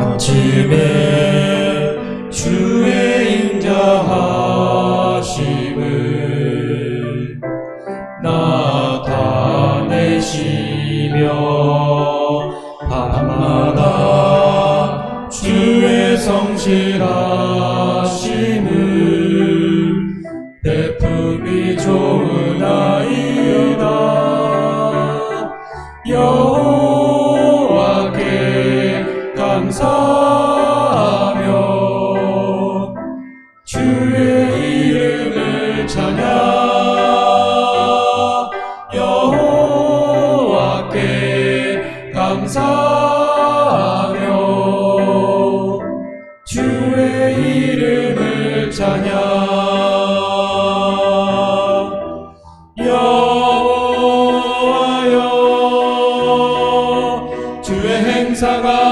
아침에 주의 이름을 찬양 여호와께 감사하며 주의 이름을 찬양 여호와여 주의 행사가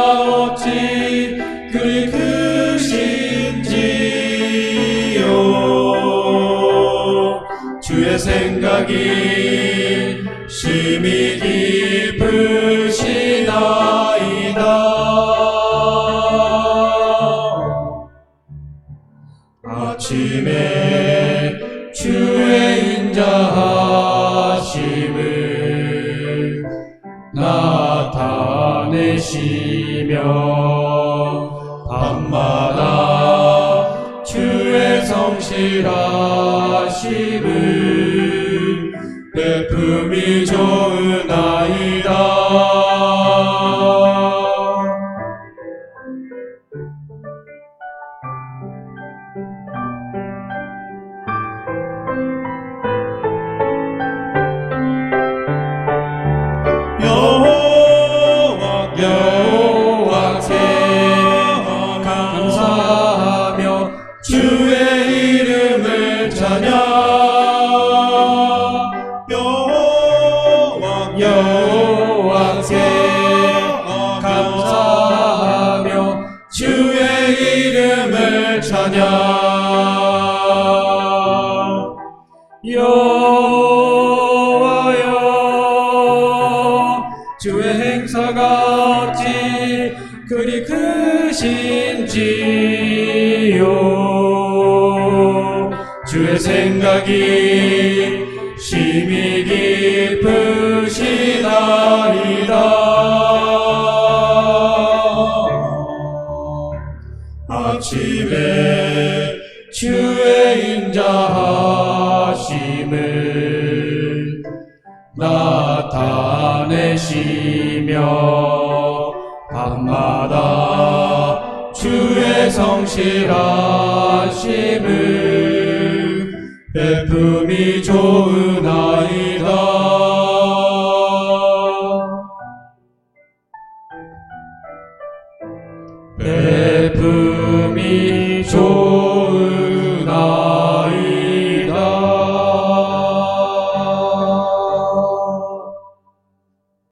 생각이 심히 깊으시나이다. 아침에 주의 인자하심을 나타내시며 밤마다 주의 성실하심을 베품이 좋으나 여호와여 주의 행사가 어찌 그리 크신지요. 주의 생각이 심히 깊으시나이다. 아침에 주의 인자 하심을 나타내시며 밤마다 주의 성실하심을 베품이 좋으나이다. 베품이 좋으나이다